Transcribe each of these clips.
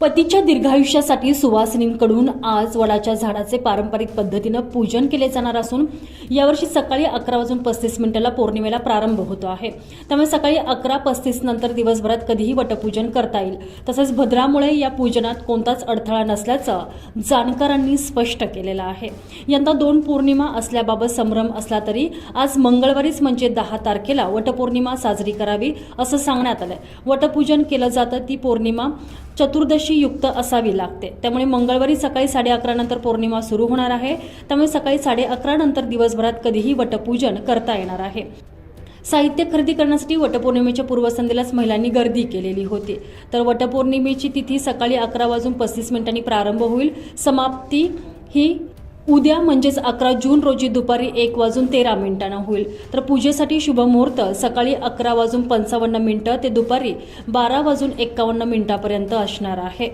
पतीच्या दीर्घायुष्यासाठी सुवासिनींकडून आज वडाच्या झाडाचे पारंपरिक पद्धतीनं पूजन केले जाणार असून यावर्षी सकाळी अकरा वाजून पस्तीस मिनिटाला पौर्णिमेला प्रारंभ होतो आहे. त्यामुळे सकाळी अकरा पस्तीस नंतर दिवसभरात कधीही वटपूजन करता येईल. तसंच भद्रामुळे या पूजनात कोणताच अडथळा नसल्याचं जाणकारांनी स्पष्ट केलेलं आहे. यंदा दोन पौर्णिमा असल्याबाबत संभ्रम असला तरी आज मंगळवारीच म्हणजे दहा तारखेला वटपौर्णिमा साजरी करावी असं सांगण्यात आलंय. वटपूजन केलं जातं ती पौर्णिमा चतुर्दशी युक्त असावी लागते. त्यामुळे मंगळवारी सकाळी साडे अकरा नंतर पौर्णिमा सुरू होणार आहे. त्यामुळे सकाळी साडे अकरा नंतर दिवसभरात कधीही वटपूजन करता येणार आहे. साहित्य खरेदी करण्यासाठी वटपौर्णिमेच्या पूर्वसंध्येलाच महिलांनी गर्दी केलेली होती. तर वटपौर्णिमेची तिथी सकाळी अकरा वाजून पस्तीस मिनिटांनी प्रारंभ होईल. समाप्ती ही उद्या म्हणजेच अकरा जून रोजी दुपारी एक वाजून तेरा मिनिटांना होईल. तर पूजेसाठी शुभमुहूर्त सकाळी अकरा वाजून पंचावन्न मिनिटं ते दुपारी बारा वाजून एक्कावन्न मिनिटापर्यंत असणार आहे.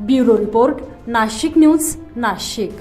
Bureau report Nashik news Nashik.